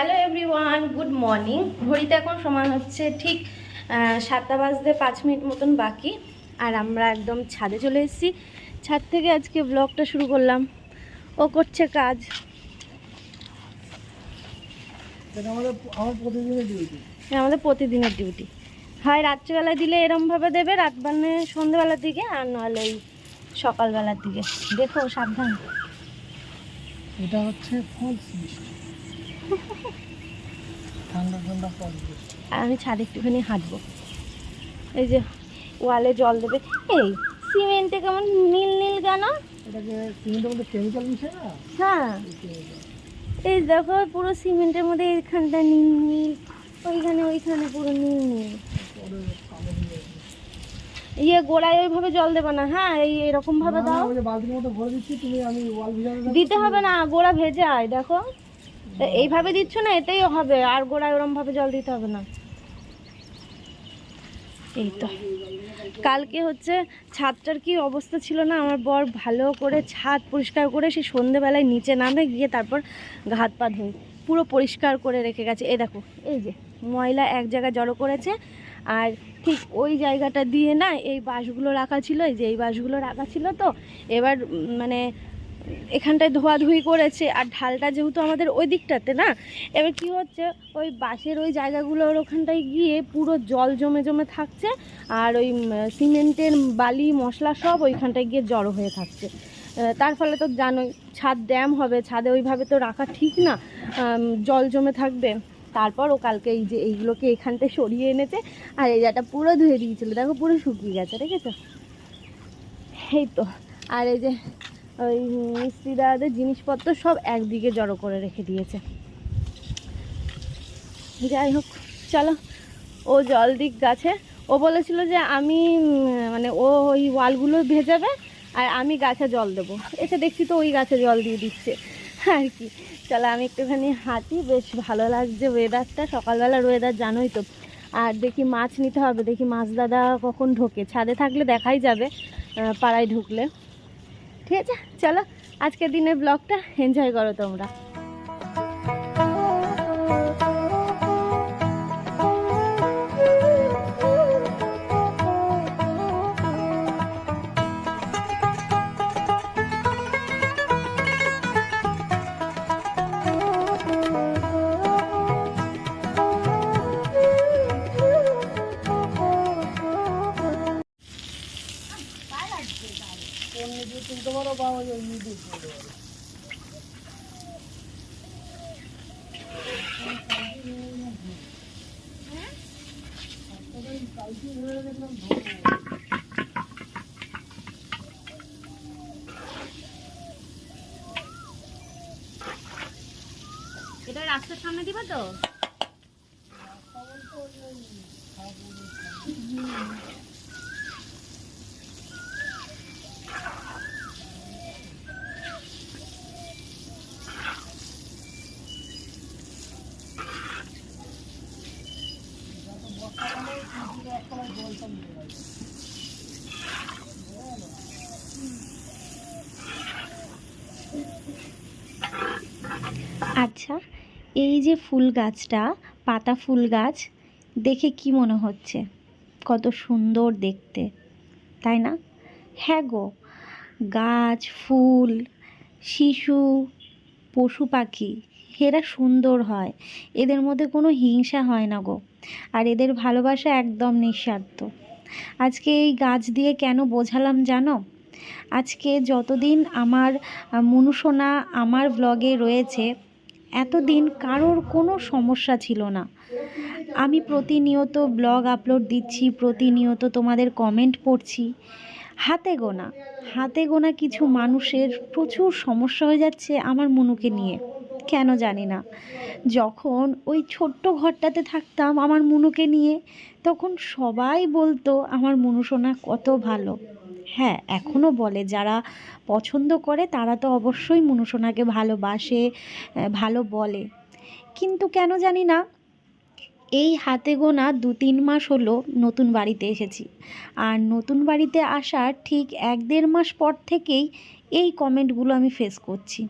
Hello everyone good morning. ঘড়িতে এখন সময় হচ্ছে ঠিক সাতটা বাজতে পাঁচ মিনিট মতন বাকি আর আমরা একদম ছাদে চলে এসেছি। ছাদ থেকে আজকে ব্লগটা শুরু করলাম। ও করছে কাজ। আমাদের প্রতিদিনের ডিউটি এটা আমাদের প্রতিদিনের ডিউটি হয় রাত্রিবেলায় দিলে এরমভাবে দেবে রাত মানে সন্ধ্যেবেলার দিকে আর নাহলে ওই সকালবেলার দিকে। দেখো সাবধান। এটা হচ্ছে ফলস বৃষ্টি ঠান্ডা ঠান্ডা ফলস বৃষ্টি আর আমি ছাদে একটুখানি হাঁটবো। এই যে ওয়ালে জল দেবে। এই সিমেন্টে কেমন নীল নীল কেন? হ্যাঁ। এই দেখো পুরো সিমেন্টের মধ্যে এইখানটা নীল নীল ওইখানে ওইখানে পুরো নীল নীল। ইয়ে গোড়ায় ওইভাবে জল দেবে না। হ্যাঁ এই এরকম ভাবে দাও। দিতে হবে না গোড়া ভেজে আয় দেখো। এইভাবে দিচ্ছ না, এতেই হবে। আর গোড়ায় ওরম ভাবে জল দিতে হবে না। এই তো। কালকে হচ্ছে ছাদটার কি অবস্থা ছিল না? আমার বর ভালো করে ছাদ পরিষ্কার করে সে সন্ধেবেলায় নিচে নামে, গিয়ে তারপর ঘাত পা ধুই পুরো পরিষ্কার করে রেখে গেছে। এই দেখো, এই যে ময়লা এক জায়গায় জড়ো করেছে, আর ঠিক ওই জায়গাটা দিয়ে না এই বাঁশগুলো রাখা ছিল, এই যে এই বাঁশগুলো রাখা ছিল তো, এবার মানে এখানটায় ধোয়াধুয়ি করেছে, আর ঢালটা যেহেতু আমাদের ওই দিকটাতে না, এবার কি হচ্ছে, ওই বাঁশের ওই জায়গাগুলোর ওখানটায় গিয়ে পুরো জল জমে জমে থাকছে, আর ওই সিমেন্টের বালি, মশলা সব ওইখানটায় গিয়ে জড়ো হয়ে থাকছে। তার ফলে তো জানোই, ছাদ ড্যাম হবে, ছাদে ওইভাবে তো রাখা ঠিক না জল জমে থাকবে। তারপর ও কালকে এই যে এইগুলোকে এখানটায় সরিয়ে এনেছে, আর এই জায়গাটা পুরো ধুয়ে দিয়েছিল, দেখো পুরো শুকিয়ে গেছে ঠিক আছে এই তো, আর এই যে ওই মিস্ত্রি দাদাদের জিনিসপত্র সব একদিকে জড়ো করে রেখে দিয়েছে। যাই হোক, চলো। ও জল দিক গাছে। ও বলেছিল যে আমি মানে ও ওই ওয়ালগুলো ভেজাবে আর আমি গাছে জল দেবো। এসে দেখছি তো ওই গাছে জল দিয়ে দিচ্ছে। আর কি। চলো, আমি একটুখানি হাঁটি। বেশ ভালো লাগছে ওয়েদারটা সকালবেলার ওয়েদার জানোই তো। আর দেখি মাছ নিতে হবে। দেখি মাছ দাদা কখন ঢোকে। ছাদে থাকলে দেখাই যাবে পাড়ায় ঢুকলে। ঠিক আছে? চলো আজকের দিনের ব্লগটা এনজয় করো তোমরা। ধরে দেখলাম এটা রাস্তার সামনে দিবা তো? আচ্ছা এই যে ফুল গাছটা, পাতা ফুল গাছ, দেখে কি মনে হচ্ছে? কত সুন্দর দেখতে, তাই না? হ্যাঁ গো, গাছ, ফুল, শিশু, পশু পাখি, এরা সুন্দর হয়। এদের মধ্যে কোনো হিংসা হয় না গো। আর এদের ভালোবাসা একদম নিঃস্বার্থ। আজকে এই গাছ দিয়ে কেন বোঝালাম জানো? আজকে যতদিন আমার মনুসোনা আমার ব্লগে রয়েছে, এতদিন কারোর কোনো সমস্যা ছিল না। আমি প্রতিনিয়ত ব্লগ আপলোড দিচ্ছি, প্রতিনিয়ত তোমাদের কমেন্ট পড়ছি। হাতে গোনা হাতে গোনা কিছু মানুষের প্রচুর সমস্যা হয়ে যাচ্ছে আমার মনুকে নিয়ে। কেন জানি না। যখন ওই ছোট্ট ঘরটাতে থাকতাম আমার মনুকে নিয়ে, তখন সবাই বলতো, আমার মনুসোনা কত ভালো। হ্যাঁ এখনও বলে, যারা পছন্দ করে তারা তো অবশ্যই মনুসোনাকে ভালোবাসে ভালো বলে। কিন্তু কেন জানি না, এই হাতে গোনা দু তিন মাস হলো নতুন বাড়িতে এসেছি। আর নতুন বাড়িতে আসার ঠিক এক দেড় মাস পর থেকেই এই কমেন্টগুলো আমি ফেস করছি।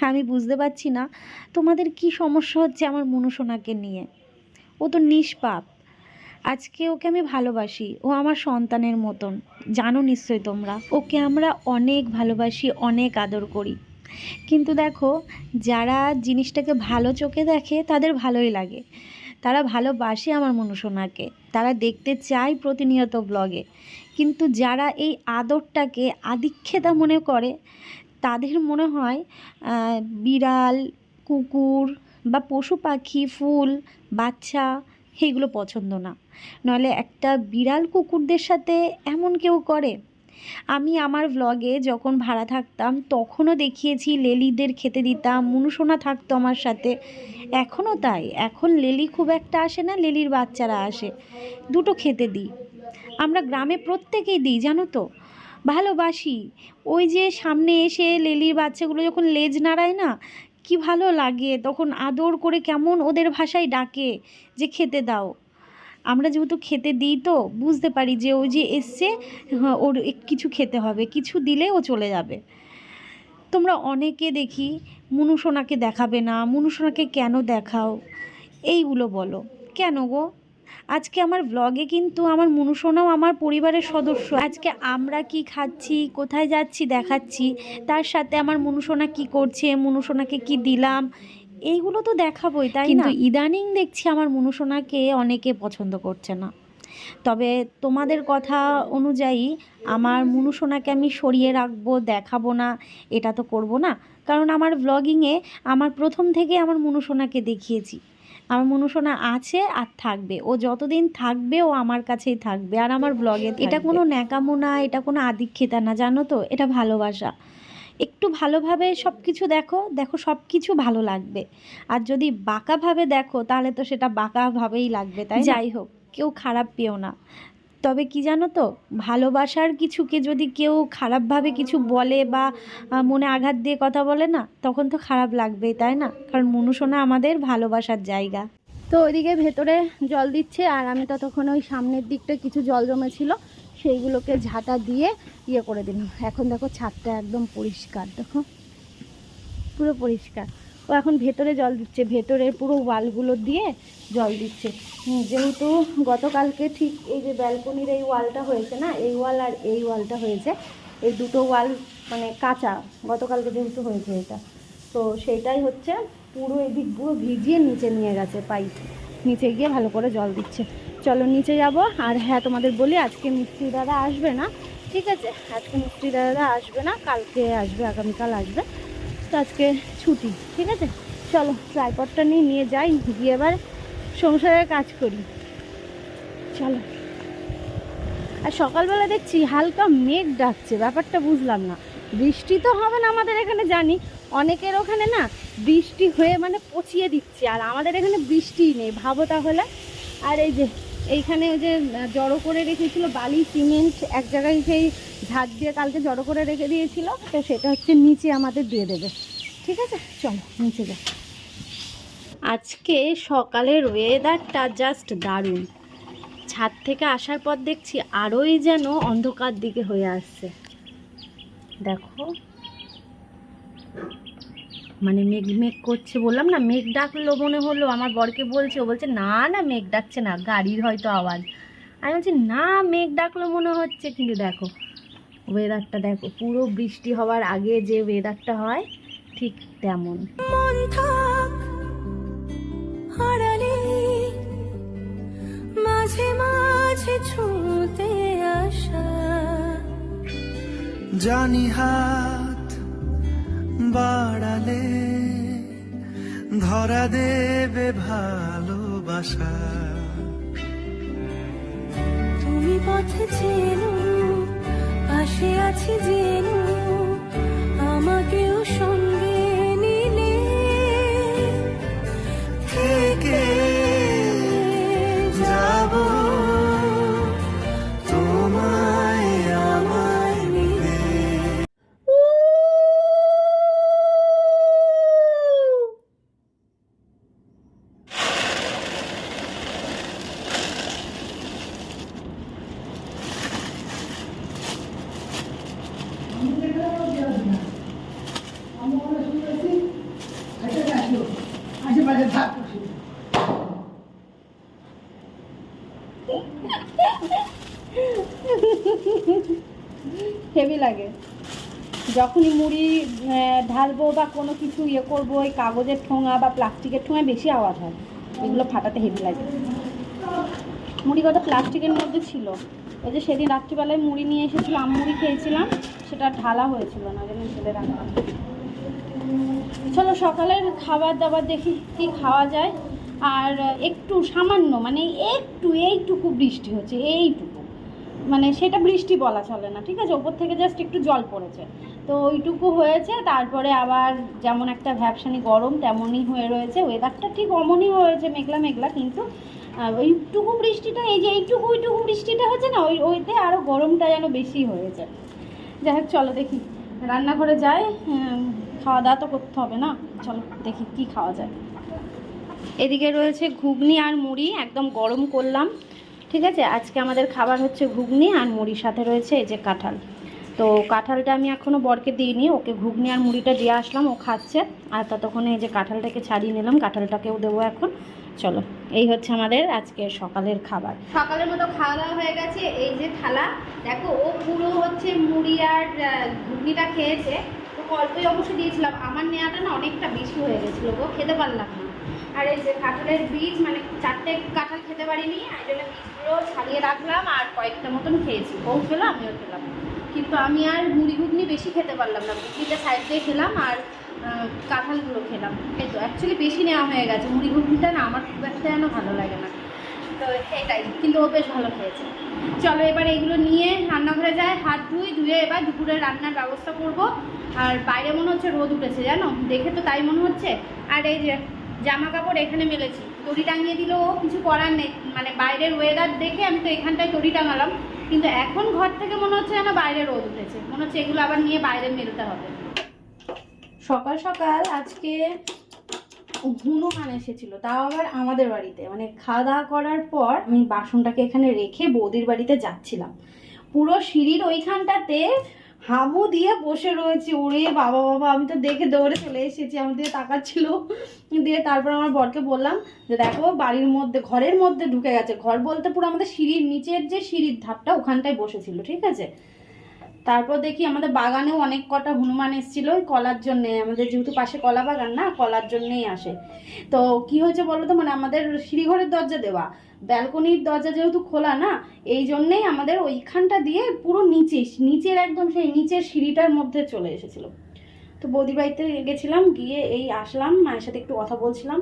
আমি বুঝতে পারছি না, তোমাদের কি সমস্যা হচ্ছে আমার মনুসোনাকে নিয়ে? ও তো নিষ্পাপ। আজকে ওকে আমি ভালোবাসি, ও আমার সন্তানের মতন। জানো নিশ্চয়ই তোমরা, ওকে আমরা অনেক ভালোবাসি, অনেক আদর করি। কিন্তু দেখো, যারা জিনিসটাকে ভালো চোখে দেখে, তাদের ভালোই লাগে। তারা ভালোবাসে আমার মনুসোনাকে তারা দেখতে চায় প্রতিনিয়ত ব্লগে কিন্তু যারা এই আদরটাকে আদিক্ষেতা মনে করে তাদের মনে হয় বিড়াল, কুকুর বা পশু পাখি, ফুল, বাচ্চা এইগুলো পছন্দ না। নইলে একটা বিড়াল কুকুরদের সাথে এমন কেউ করে? আমি আমার ভ্লগে যখন ভাড়া থাকতাম, তখনও দেখিয়েছি লেলিদের খেতে দিতাম, মনুসোনা থাকতো আমার সাথে। এখনও তাই। এখন লেলি খুব একটা আসে না, লেলির বাচ্চারা আসে। দুটো খেতে দিই। আমরা গ্রামে প্রত্যেকেই দিই, জানো তো? ভালোবাসি। ওই যে সামনে এসে লেলির বাচ্চাগুলো যখন লেজ নাড়ায় না কি ভালো লাগে। তখন আদর করে কেমন ওদের ভাষায় ডাকে যে খেতে দাও। আমরা যেহেতু খেতে দিই তো বুঝতে পারি যে ওই যে এসছে হ্যাঁ, ওর কিছু খেতে হবে। কিছু দিলে ও চলে যাবে। তোমরা অনেকে দেখি মনুসোনাকে দেখাবে না মনুসোনাকে কেন দেখাও? এইগুলো বলো। কেন গো? আজকে আমার ব্লগে কিন্তু আমার মনুসোনাও আমার পরিবারের সদস্য। আজকে আমরা কি খাচ্ছি, কোথায় যাচ্ছি দেখাচ্ছি, তার সাথে আমার মনুসোনা কি করছে মনুসোনাকে কি দিলাম, এইগুলো তো দেখাবোই, তাই কিন্তু ইদানিং দেখছি আমার মনুসোনাকে অনেকে পছন্দ করছে না। তবে তোমাদের কথা অনুযায়ী আমার মনুসোনাকে আমি সরিয়ে রাখব, দেখাবো না, এটা তো করব না। কারণ আমার ব্লগিংয়ে আমার প্রথম থেকে আমার মনুসোনাকে দেখিয়েছি। আমার মনুষণা আছে আর থাকবে। ও যতদিন থাকবে ও আমার কাছেই থাকবে। আর আমার ব্লগে এটা কোনো ন্যাকামো না এটা কোনো আদিক্ষেতা না জানো তো? এটা ভালোবাসা। একটু ভালোভাবে সব কিছু দেখো দেখো সব কিছু ভালো লাগবে। আর যদি বাঁকাভাবে দেখো তাহলে তো সেটা বাঁকাভাবেই লাগবে তাই যাই হোক কেউ খারাপ পেও না। তবে কি জানো তো? ভালোবাসার কিছুকে যদি কেউ খারাপভাবে কিছু বলে বা মনে আঘাত দিয়ে কথা বলে না, তখন তো খারাপ লাগবেই, তাই না? কারণ মনুষোনা আমাদের ভালোবাসার জায়গা। তো ওইদিকে ভেতরে জল দিচ্ছে আর আমি ততক্ষণ ওই সামনের দিকটা কিছু জল জমেছিল, সেইগুলোকে ঝাঁটা দিয়ে ইয়ে করে দিলাম। এখন দেখো ছাদটা একদম পরিষ্কার, দেখো। পুরো পরিষ্কার। ও এখন ভেতরে জল দিচ্ছে, ভেতরের পুরো ওয়ালগুলো দিয়ে জল দিচ্ছে। যেহেতু গতকালকে ঠিক এই যে ব্যালকনির এই ওয়ালটা হয়েছে না, এই ওয়াল আর এই ওয়ালটা হয়েছে, এই দুটো ওয়াল মানে কাঁচা, গতকালকে যেহেতু হয়েছে এটা। তো সেটাই হচ্ছে, পুরো এদিক পুরো ভিজিয়ে নিচে নিয়ে গেছে পাইপ। নিচে গিয়ে ভালো করে জল দিচ্ছে। চলো নিচে যাব, আর হ্যাঁ তোমাদের বলি আজকে মিস্ত্রি দাদা আসবে না, ঠিক আছে? আজকে মিস্ত্রি দাদা আসবে না, কালকে আসবে, আগামীকাল আসবে। তো আজকে ছুটি, ঠিক আছে? চলো ট্রাইপডটা নিয়ে নিয়ে যাই, গিয়ে এবার সংসারের কাজ করি। চলো। আর সকালবেলা দেখছি হালকা মেঘ ডাকছে, ব্যাপারটা বুঝলাম না। বৃষ্টি তো হবে না আমাদের এখানে, জানি। অনেকের ওখানে না বৃষ্টি হয়ে মানে পচিয়ে দিচ্ছে, আর আমাদের এখানে বৃষ্টিই নেই, ভাবো তাহলে। আর এই যে, এইখানে ওই যে জড়ো করে রেখেছিল বালি, সিমেন্ট, এক জায়গায় সেই ঝাড় দিয়ে কালকে জড়ো করে রেখে দিয়েছিল, তো সেটা হচ্ছে নিচে আমাদের দিয়ে দেবে। ঠিক আছে? চলো, নিচে যাও। আজকে সকালের ওয়েদারটা জাস্ট দারুণ। ছাদ থেকে আসার পর দেখছি আরোই যেন অন্ধকার দিকে হয়ে আসছে। দেখো। মানে মেঘ মেঘ করছে বললাম না, মেঘ ডাকলো মনে হলো, আমার বরকে বলছে, ও বলছে, না না, মেঘ ডাকছে না, গাড়ির হয়তো আওয়াজ। আমি বলছি, না, মেঘ ডাকলো মনে হচ্ছে, কিন্তু দেখো ওয়েদারটা দেখো, পুরো বৃষ্টি হওয়ার আগে যে ওয়েদারটা হয়, ঠিক তেমন। মাঝে মাঝে ছুঁতে আসা। জানি হাত বাড়ালে ধরা দেবে ভালোবাসা। তুমি পথে চেনো পাশে আছি যে আমাকেও থাক খুশি। হেভি লাগে। যখনই মুড়ি ঢালবো বা কোনো কিছু ইয়ে করব, ওই কাগজের ঠোঙা বা প্লাস্টিকের ঠোঙায় বেশি আওয়াজ হয়। এগুলো ফাটাতে হেভি লাগে। মুড়ি কটা প্লাস্টিকের মধ্যে ছিল। ওই যে সেদিন রাত্রিবেলায় মুড়ি নিয়ে এসেছিলাম মুড়ি খেয়েছিলাম, সেটা ঢালা হয়েছিল না, যেন ছেলে রাখলাম চলো সকালের খাবার দাবার দেখি কি খাওয়া যায়। আর একটু সামান্য মানে একটু, এইটুকু বৃষ্টি হচ্ছে, এইটুকু। মানে সেটা বৃষ্টি বলা চলে না, ঠিক আছে? ওপর থেকে জাস্ট একটু জল পড়েছে। তো ওইটুকু হয়েছে, তারপরে আবার যেমন একটা ভ্যাপসানি গরম, তেমনই হয়ে রয়েছে। ওয়েদারটা ঠিক অমনই হয়েছে, মেঘলা মেঘলা, কিন্তু ওইটুকু বৃষ্টিটা, এই যে এইটুকু, ওইটুকু বৃষ্টিটা হচ্ছে না, ওই, ওইতে আরও গরমটা যেন বেশি হয়েছে। যাই হোক, চলো দেখি। রান্নাঘরে যাই খাওয়া দাওয়া তো করতে হবে না? চলো, দেখি কি খাওয়া যায়। এদিকে রয়েছে ঘুগনি আর মুড়ি, একদম গরম করলাম। ঠিক আছে? আজকে আমাদের খাবার হচ্ছে ঘুগনি আর মুড়ির সাথে রয়েছে এই যে কাঁঠাল। তো কাঁঠালটা আমি এখনও বরকে দিইনি, ওকে ঘুগনি আর মুড়িটা দিয়ে আসলাম, ও খাচ্ছে। আর ততক্ষণে এই যে কাঁঠালটাকে ছাড়িয়ে নিলাম, কাঁঠালটাকেও দেবো এখন। চলো, এই হচ্ছে আমাদের আজকে সকালের খাবার। সকালের মতো খাওয়া দাওয়া হয়ে গেছে, এই যে থালা। দেখো, ও পুরো হচ্ছে মুড়ি আর ঘুগনিটা খেয়েছে। অল্পই অবশ্য দিয়েছিলাম। আমার নেওয়াটা না অনেকটা বেশি হয়ে গেছিল গো, খেতে পারলাম না। আর এই যে কাঁঠালের বীজ মানে চারটে কাঁঠাল খেতে পারিনি, আর জন্য বীজগুলো ছাড়িয়ে রাখলাম আর কয়েকটা মতন খেয়েছি। ও খেলো, আমিও খেলাম। কিন্তু আমি আর মুড়ি ঘুগনি বেশি খেতে পারলাম না। ঘুগনিটা সাইড দিয়ে খেলাম আর কাঁঠালগুলো খেলাম। এই তো অ্যাকচুয়ালি বেশি নেওয়া হয়ে গেছে। মুড়ি ঘুগনিটা না, আমার খুব একটা যেন ভালো লাগে না। তো এটাই কিন্তু ও বেশ ভালো খেয়েছে। চলো এবার এগুলো নিয়ে রান্নাঘরে যায়, হাত ধুই, ধুয়ে এবার দুপুরে রান্নার ব্যবস্থা করব। আর বাইরে মনে হচ্ছে রোদ উঠেছে, জানো? দেখে তো তাই মনে হচ্ছে। আর এই যে জামা কাপড় এখানে মেলেছি দড়ি টাঙিয়ে দিলেও কিছু করার নেই। মানে বাইরের ওয়েদার দেখে আমি তো এখানটায় দড়ি টাঙালাম। কিন্তু এখন ঘর থেকে মনে হচ্ছে যেন বাইরে রোদ উঠেছে। মনে হচ্ছে এগুলো আবার নিয়ে বাইরে মেলতে হবে। সকাল সকাল আজকে হনুমান এসেছিল। তাও আবার আমাদের বাড়িতে। মানে খাওয়া দাওয়া করার পর আমি বাসনটাকে এখানে রেখে বৌদির বাড়িতে যাচ্ছিলাম। পুরো সিঁড়ির ওইখানটাতে হামু দিয়ে বসে রয়েছে। ওরে বাবা বাবা, আমি তো দেখে দৌড়ে চলে এসেছি। আমার দিকে তাকাচ্ছিল। দিয়ে তারপর আমার বরকে বললাম যে, দেখো, বাড়ির মধ্যে, ঘরের মধ্যে ঢুকে গেছে। ঘর বলতে পুরো আমাদের সিঁড়ির নিচের যে সিঁড়ির ধাপটা ওখানটায় বসেছিল, ঠিক আছে? তারপর দেখি আমাদের বাগানেও অনেক কটা হনুমান এসেছিল কলার জন্যে। আমাদের যেহেতু পাশে কলা বাগান না, কলার জন্যেই আসে। তো কি হয়েছে বলো তো? মানে আমাদের সিঁড়িঘরের দরজা দেওয়া। ব্যালকনির দরজা যেহেতু খোলা না, এই জন্যেই আমাদের ওইখানটা দিয়ে পুরো নিচে, নিচের একদম সেই নিচের সিঁড়িটার মধ্যে চলে এসেছিল। তো বৌদি বাড়িতে গেছিলাম, গিয়ে এই আসলাম, মায়ের সাথে একটু কথা বলছিলাম।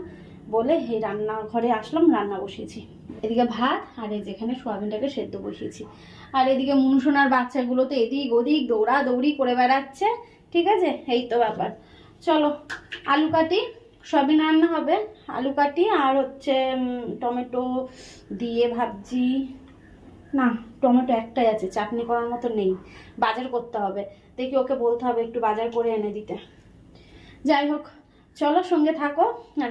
বলে এই রান্নাঘরে আসলাম, রান্না বসিয়েছি। এদিকে ভাত আর এই যেখানে সোয়াবিনটাকে সেদ্ধ বসিয়েছি। আর এদিকে মুনুসোনার বাচ্চাগুলো তো এদিক ওদিক দৌড়া দৌড়ি করে বেড়াচ্ছে, ঠিক আছে? এই তো ব্যাপার। চলো, আলু কাটি সয়াবিন রান্না হবে। আলু কাটি আর হচ্ছে টমেটো দিয়ে ভাবছি, না, টমেটো একটাই আছে, চাটনি করার মতো নেই, বাজার করতে হবে। দেখি ওকে বলতে হবে একটু বাজার করে এনে দিতে। যাই হোক চলো সঙ্গে থাকো,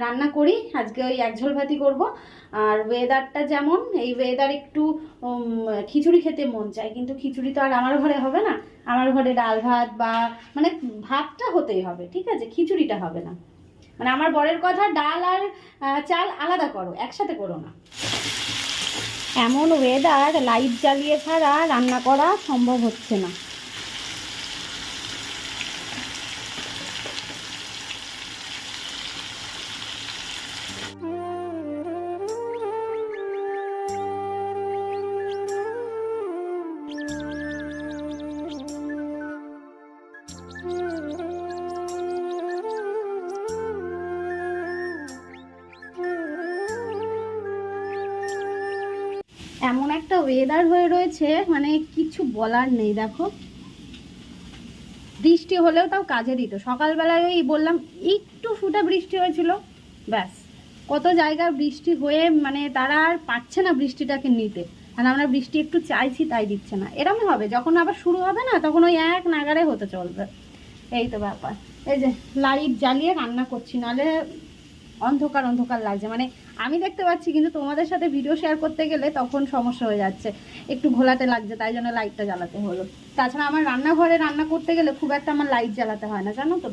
রান্না করি, আজকে ওই এক ঝোল ভাতি করব। আর ওয়েদারটা যেমন, এই ওয়েদার একটু খিচুড়ি খেতে মন চায়, কিন্তু খিচুড়ি তো আর আমার ঘরে হবে না। আমার ঘরে ডাল ভাত বা মানে ভাতটা হতেই হবে, ঠিক আছে? খিচুড়িটা হবে না। মানে আমার বরের কথা, ডাল আর চাল আলাদা করো, একসাথে করো না। এমন ওয়েদার লাইট জ্বালিয়ে ছাড়া রান্না করা সম্ভব হচ্ছে না। এমন একটা ওয়েদার হয়ে রয়েছে মানে কিছু বলার নেই, দেখো। বৃষ্টি হলেও তাও কাজে দিত। সকালবেলায় ওই বললাম, একটু ফুটা বৃষ্টি হয়েছিল, ব্যাস। কত জায়গায় বৃষ্টি হয়ে মানে তারা আর পাচ্ছে না বৃষ্টিটাকে নিতে। আর আমরা বৃষ্টি একটু চাইছি, তাই দিচ্ছে না। এরমই হবে, যখন আবার শুরু হবে না, তখন ওই এক নাগারে হতে চলবে। এই তো ব্যাপার। এই যে লাইট জ্বালিয়ে রান্না করছি, নাহলে অন্ধকার অন্ধকার লাগছে। মানে আমি দেখতে পাচ্ছি কিন্তু তোমাদের সাথে ভিডিও শেয়ার করতে গেলে তখন সমস্যা হয়ে যাচ্ছে। একটু ঘোলাটে লাগছে, তাই জন্য লাইটটা জ্বালাতে হলো। তাছাড়া আমার রান্নাঘরে রান্না করতে গেলে খুব একটা আমার লাইট জ্বালাতে হয় না, জানো তো?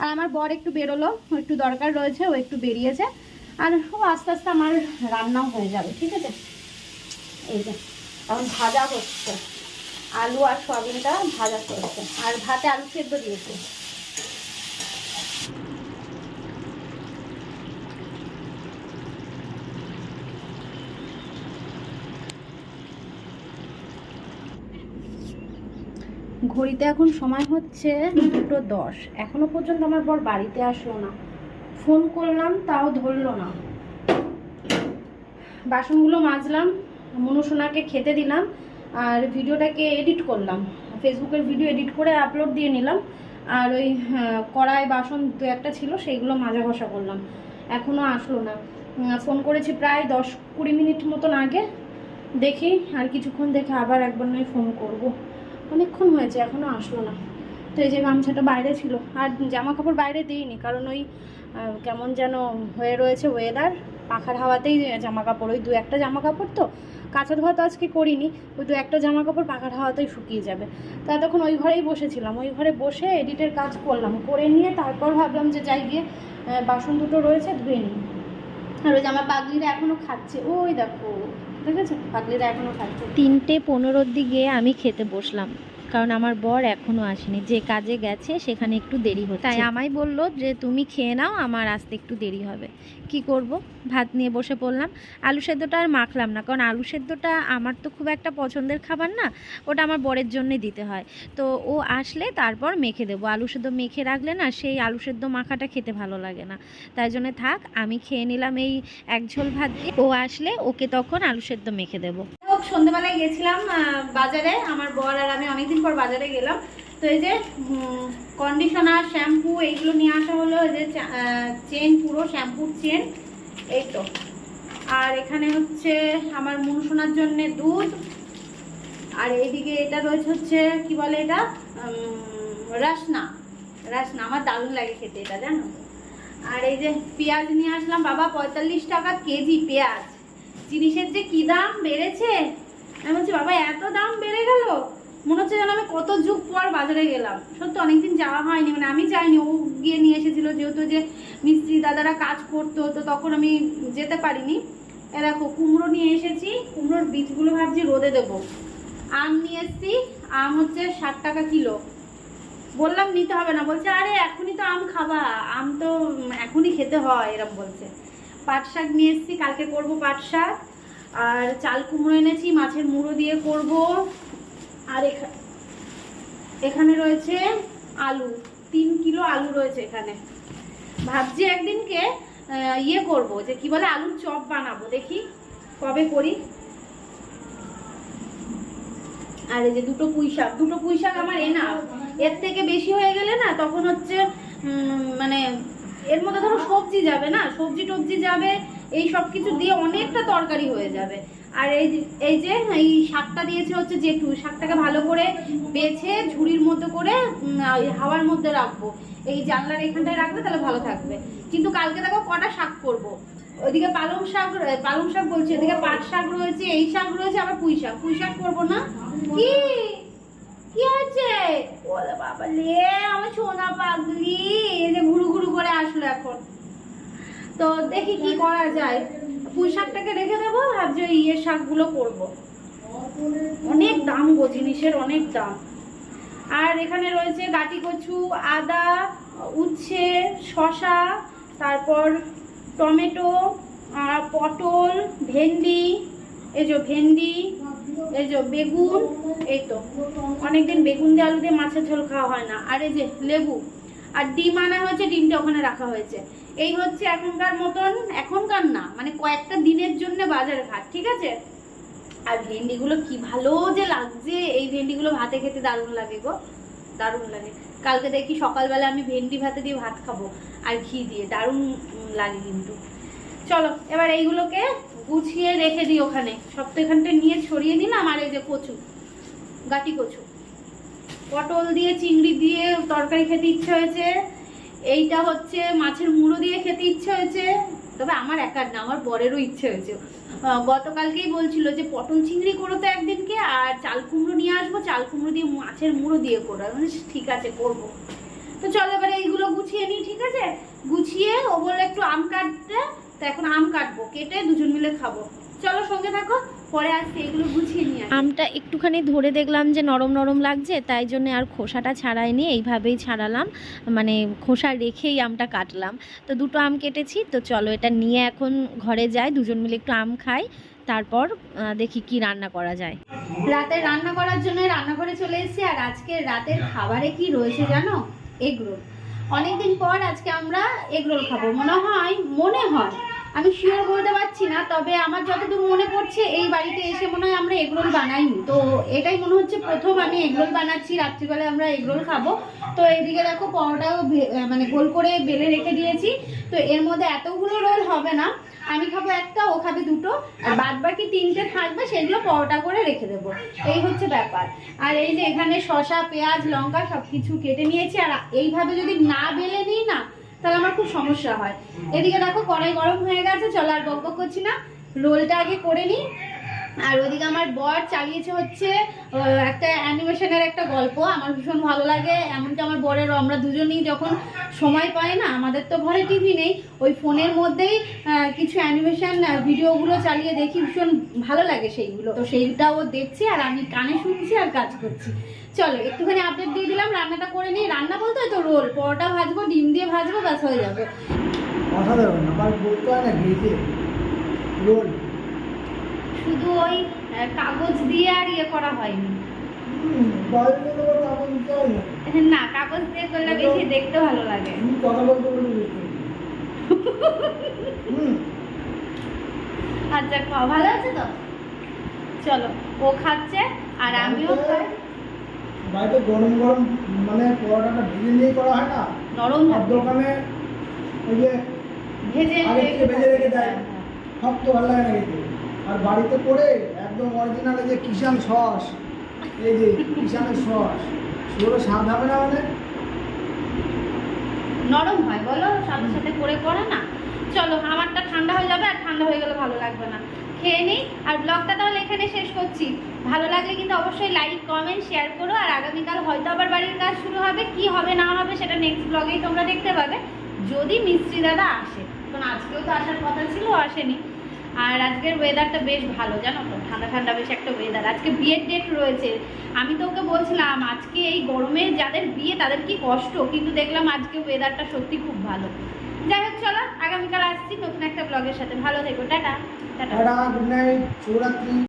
আর আমার বর একটু বেরোলো একটু দরকার রয়েছে, ও একটু বেরিয়েছে। আর ও আস্তে আস্তে আমার রান্নাও হয়ে যাবে, ঠিক আছে? এই যে, এখন ভাজা হচ্ছে। আলু আর সয়াবিনটা ভাজা করেছে। আর ভাতে আলু সেদ্ধ দিয়েছে। ঘড়িতে এখন সময় হচ্ছে দুটো দশ। এখনও পর্যন্ত আমার বর বাড়িতে আসলো না। ফোন করলাম তাও ধরলো না। বাসনগুলো মাজলাম মনুসোনাকে খেতে দিলাম আর ভিডিওটাকে এডিট করলাম। ফেসবুকের ভিডিও এডিট করে আপলোড দিয়ে নিলাম। আর ওই হ্যাঁ, কড়াই বাসন দু একটা ছিল সেইগুলো মাজা ঘষা করলাম। এখনও আসলো না। ফোন করেছি প্রায় দশ কুড়ি মিনিট মতন আগে। দেখি আর কিছুক্ষণ দেখে আবার একবার নয় ফোন করব। অনেকক্ষণ হয়েছে এখনও আসলো না। তো এই যে গামছাটা বাইরে ছিল, আর জামা কাপড় বাইরে দিইনি, কারণ ওই কেমন যেন হয়ে রয়েছে ওয়েদার পাখার হাওয়াতেই জামা কাপড় ওই দু একটা জামা কাপড় তো কাঁচা ধোয়া তো আজকে করিনি, ওই দু একটা জামা কাপড় পাখার হাওয়াতেই শুকিয়ে যাবে। তা তখন ওই ঘরেই বসেছিলাম, ওই ঘরে বসে এডিটের কাজ করলাম, করে নিয়ে তারপর ভাবলাম যে যাই গিয়ে বাসন দুটো রয়েছে ধুয়ে নিই। আর ওই যে আমার পাগলিরা এখনও খাচ্ছে, ওই দেখো। দেখেছ পাগলিরা এখনও তিনটে পনেরোর দিকে আমি খেতে বসলাম। কারণ আমার বর এখনও আসেনি। যে কাজে গেছে, সেখানে একটু দেরি হচ্ছে। তাই আমায় বলল যে, তুমি খেয়ে নাও, আমার আসতে একটু দেরি হবে। কি করব? ভাত নিয়ে বসে পড়লাম। আলু সেদ্ধটা আর মাখলাম না, কারণ আলু সেদ্ধটা আমার তো খুব একটা পছন্দের খাবার না, ওটা আমার বরের জন্যই দিতে হয়। তো ও আসলে তারপর মেখে দেবো। আলু সেদ্ধ মেখে রাখলে না, সেই আলু সেদ্ধ মাখাটা খেতে ভালো লাগে না। তাই জন্য থাক, আমি খেয়ে নিলাম এই এক ঝোল ভাত দিয়ে। ও আসলে, ওকে তখন আলু সেদ্ধ মেখে দেবো। সন্ধ্যেবেলায় গেছিলাম বাজারে, আমার বর আর আমি অনেকদিন পর বাজারে গেলাম। তো এই যে কন্ডিশনার শ্যাম্পু এইগুলো নিয়ে আসা হলো যে চেন পুরো শ্যাম্পুর চেন এই তো। আর এখানে হচ্ছে আমার মুনসোনার জন্য দুধ, আর এইদিকে এটা রয়েছে হচ্ছে, কি বলে এটা? রাসনা। রাসনা, আমার দারুণ লাগে খেতে এটা, জানো? আর এই যে, পেঁয়াজ নিয়ে আসলাম, বাবা, পঁয়তাল্লিশ টাকা কেজি পেঁয়াজ। জিনিসের যে কি দাম বেড়েছে? আমি বলছি, বাবা, এত দাম বেড়ে গেল? মনে হচ্ছে যেন আমি কত যুগ পর বাজারে গেলাম। সত্যি অনেকদিন যাওয়া হয়নি মানে আমি যাইনি, ও গিয়ে নিয়ে এসেছিল, যেহেতু যে মিস্ত্রি দাদারা কাজ করতো, তো তখন আমি যেতে পারিনি। এ দেখো, কুমড়ো নিয়ে এসেছি, কুমড়োর বীজগুলো ভাবছি রোদে দেবো। আম নিয়ে এসেছি, আম হচ্ছে ষাট টাকা কিলো। বললাম, নিতে হবে না। বলছে, আরে, এখনই তো আম খাবা। আম তো এখনই খেতে হয় এরকম বলছে। পাট শাক নিয়ে এসেছি, কালকে করব পাট শাক আর চাল কুমড়ো এনেছি, মাছের মুড়ো দিয়ে করব। আর এখা- এখানে রয়েছে আলু, তিন কিলো আলু রয়েছে এখানে। ভাবছি একদিনকে ইয়ে করব, যে কি বলে আলুর চপ বানাবো, দেখি কবে করি। আর এই যে দুটো পুঁই শাক, দুটো পুঁই শাক আমার এনা এর থেকে বেশি হয়ে গেলে না, তখন হচ্ছে মানে এর মধ্যে ধরো সবজি যাবে না? সবজি টবজি যাবে, এই সব কিছু দিয়ে অনেকটা তরকারি হয়ে যাবে। আর এই এই যে, এই শাকটা দিয়েছে হচ্ছে জেঠু। শাকটাকে ভালো করে বেছে ঝুড়ির মতো করে হাওয়ার মধ্যে রাখব। এই জানলার এখানটায় রাখবে, তাহলে ভালো থাকবে। কিন্তু কালকে দেখো কটা শাক করব। ওইদিকে পালং শাক পালং শাক বলছি ওইদিকে পাট শাক রয়েছে, এই শাক রয়েছে, আবার পুঁই শাক। পুঁই শাক করব না? কি? কি হয়েছে? ওরে বাবা লে আমার সোনা পাগলি। এই যে ঘুরু ঘুরু করে আসলো এখন। তো দেখি কি করা যায়। পুঁই শাকটাকে রেখে দেবো, ভাবছি ওই ইয়ের শাকগুলো করব। অনেক দাম গো জিনিসের, অনেক দাম। আর এখানে রয়েছে গাটি কচু, আদা, উচ্ছে শশা তারপর টমেটো পটল, ভেন্ডি, এই যে ভেন্ডি এই যে বেগুন, এই তো। অনেকদিন বেগুন দিয়ে আলু দিয়ে মাছের ঝোল খাওয়া হয় না। আর এই যে লেবু আর ডিম আনা হয়েছে, ডিমটা ওখানে রাখা হয়েছে। এই হচ্ছে এখনকার মতন, এখনকার না মানে কয়েকটা দিনের জন্য বাজারে ভাত, ঠিক আছে? আর ভেন্ডিগুলো কি ভালো যে লাগছে, এই ভেন্ডিগুলো ভাতে খেতে দারুণ লাগে গো, দারুণ লাগে। কালকে দেখি সকালবেলা আমি ভেন্ডি ভাতে দিয়ে ভাত খাব আর ঘি দিয়ে, দারুণ লাগে কিন্তু। চলো, এবার এইগুলোকে গুছিয়ে রেখে দিই ওখানে। সব তো এখানটা নিয়ে ছড়িয়ে দিলাম আর এই যে কচু গাটি কচু। পটল দিয়ে চিংড়ি দিয়ে তরকারি খেতে ইচ্ছে হয়েছে। এইটা হচ্ছে মাছের মুড়ো দিয়ে খেতে ইচ্ছে হয়েছে। তবে আমার একার না আমার বরেরও ইচ্ছে হয়েছে। গতকালকেই বলছিল যে পটল চিংড়ি করো তো একদিনকে আর চাল কুমড়ো নিয়ে আসব। চাল কুমড়ো দিয়ে মাছের মুড়ো দিয়ে করো। বলছি, ঠিক আছে করব। তো চলো এবারে এইগুলো গুছিয়ে নিই ঠিক আছে? গুছিয়ে ও বলল একটু আম কাটতে। তো এখন আম কাটবো কেটে দুজন মিলে খাব। চলো সঙ্গে থাকো পরে আসছি এগুলো গুছিয়ে নিয়ে আমটা একটুখানি ধরে দেখলাম যে নরম নরম লাগছে তাই জন্য আর খোসাটা ছাড়াইনি এইভাবেই ছাড়ালাম। মানে খোসা রেখেই আমটা কাটলাম। তো দুটো আম কেটেছি তো চলো এটা নিয়ে এখন ঘরে যাই দুজন মিলে একটু আম খাই তারপর দেখি কি রান্না করা যায়। রাতে রান্না করার জন্য রান্নাঘরে চলে এসেছি আর আজকে রাতের খাবারে কি রয়েছে জানো? এগরোল। অনেকদিন পর আজকে আমরা এগরোল খাব। মনে হয় মনে হয় আমি শিওর বলতে পারছি না, তবে আমার যতদূর মনে পড়ছে, এই বাড়িতে এসে মনে হয় আমরা এগরোল বানাইনি। তো এটাই মনে হচ্ছে প্রথম আমি এগরোল বানাচ্ছি রাত্রিবেলায় আমরা এগরোল খাব। তো এইদিকে দেখো পরোটাও মানে গোল করে বেলে রেখে দিয়েছি। তো এর মধ্যে এতগুলো রোল হবে না, আমি খাব একটা, ও খাবে দুটো, আর বাদ বাকি তিনটে থাকবে, সেগুলো পরোটা করে রেখে দেবো। এই হচ্ছে ব্যাপার। আর এই যে এখানে শসা, পেঁয়াজ, লঙ্কা সব কিছু কেটে নিয়েছি, আর এইভাবে যদি না বেলে নিই না তাহলে আমার খুব সমস্যা হয়। এদিকে দেখো কড়াই গরম হয়ে গেছে, চলো আর বক বক করছি না। রোলটা আগে করে নিই আর ওদিকে আমার বর চালিয়েছে হচ্ছে একটা অ্যানিমেশনের একটা গল্প। আমার ভীষণ ভালো লাগে, এমনকি আমার বরের আমরা দুজনেই যখন সময় পাই না, আমাদের তো ঘরে টিভি নেই, ওই ফোনের মধ্যেই কিছু অ্যানিমেশন ভিডিওগুলো চালিয়ে দেখি। ভীষণ ভালো লাগে সেইগুলো। তো সেইটা ও দেখছি আর আমি কানে শুনছি আর কাজ করছি। চলো একটুখানি আপডেট দিয়ে দিলাম রান্নাটা করে নিই। রান্না বলতে তো রোল পরোটা ভাজবো ডিম দিয়ে ভাজবো ব্যাস হয়ে যাবে। অসাধারণ আবার বলতে হয় না ঘেটে রোল? শুধু ওই কাগজ দিয়ে আর ইয়ে করা হয়নি। হয় না। কাগজ দিয়ে করলে বেশি দেখতে ভালো লাগে। আচ্ছা খাও। ভালো আছে তো? চলো ও খাচ্ছে আর আমিও খাই। বাড়িতে গরম গরম মানে পরোটাটা ভেজে নিয়ে করা হয় না? নরম আর দোকানে ওই যে ভেজে আগে থেকে ভেজে রেখে দেয়। শক্ত ভালো লাগে না খেতে। আর বাড়িতে করে একদম অরিজিনাল যে কিষান সস এই যে কিষানের সস সেগুলো স্বাদ হবে না মানে? নরম হয় বলো সাথে সাথে করে করে না। চলো আমারটা ঠান্ডা হয়ে যাবে আর ঠান্ডা হয়ে গেলে ভালো লাগবে না। খেয়ে নিই। আর ব্লগটা তাহলে এখানে শেষ করছি। ভালো লাগলে কিন্তু অবশ্যই লাইক কমেন্ট শেয়ার করো। আর আগামীকাল হয়তো আবার বাড়ির কাজ শুরু হবে, কি হবে, না হবে সেটা নেক্সট ব্লগেই তোমরা দেখতে পাবে। যদি মিস্ত্রি দাদা আসে, কারণ আজকেও তো আসার কথা ছিল আসেনি। আর আজকের ওয়েদারটা বেশ ভালো, জানো তো? ঠান্ডা ঠান্ডা বেশ একটা ওয়েদার আজকে বিয়ের ডেট রয়েছে। আমি তো ওকে বলছিলাম, আজকে এই গরমে যাদের বিয়ে তাদের কি কষ্ট? কিন্তু দেখলাম আজকে ওয়েদারটা সত্যি খুব ভালো। যাই হোক, চলো, আগামীকাল আসছি নতুন একটা ব্লগের সাথে। ভালো থেকো, টাটা। টাটা। Good night